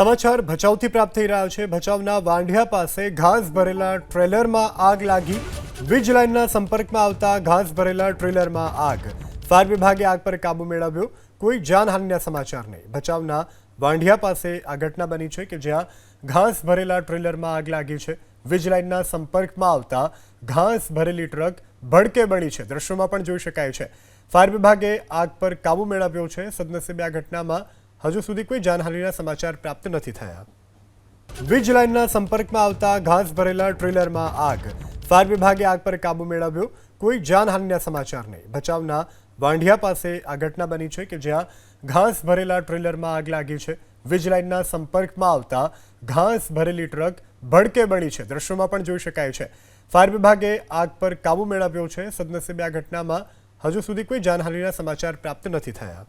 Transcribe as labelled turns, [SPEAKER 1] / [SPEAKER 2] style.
[SPEAKER 1] સમાચાર ભચાઉથી પ્રાપ્ત થઈ રહ્યા છે. ભચાઉના વાંઢિયા પાસે ઘાસ ભરેલા ટ્રેલરમાં આગ લાગી. વીજ લાઇનના સંપર્કમાં આવતા ઘાસ ભરેલા ટ્રેલરમાં આગ. ફાયર વિભાગે આગ પર કાબુ મેળવ્યો. કોઈ જાનહાનિના સમાચાર નહીં. ભચાઉના વાંઢિયા પાસે આ ઘટના બની છે કે જ્યાં ઘાસ ભરેલા ટ્રેલરમાં આગ લાગી છે. વીજ લાઇનના સંપર્કમાં આવતા ઘાસ ભરેલી ટ્રક ભડકે બળી છે. દ્રશ્યોમાં પણ જોઈ શકાય છે. ફાયર વિભાગે આગ પર કાબુ મેળવ્યો છે. સદનસીબે આ ઘટનામાં હજુ સુધી કોઈ જાનહાનિના સમાચાર પ્રાપ્ત નથી થયા. વીજ લાઇનના સંપર્કમાં આવતા ઘાસ ભરેલા ટ્રેલરમાં આગ. ફાયર વિભાગે આગ પર કાબુ મેળવ્યો. કોઈ જાનહાનિના સમાચાર નહીં. ભચાઉના વાંઢિયા પાસે આ ઘટના બની છે કે જ્યાં ઘાસ ભરેલા ટ્રેલરમાં આગ લાગી છે. વીજ લાઇનના સંપર્કમાં આવતા ઘાસ ભરેલી ટ્રક ભડકે બળી છે. દ્રશ્યોમાં પણ જોઈ શકાય છે. ફાયર વિભાગે આગ પર કાબુ મેળવ્યો છે. સદનસીબે આ ઘટનામાં હજુ સુધી કોઈ જાનહાનિના સમાચાર પ્રાપ્ત નથી થયા.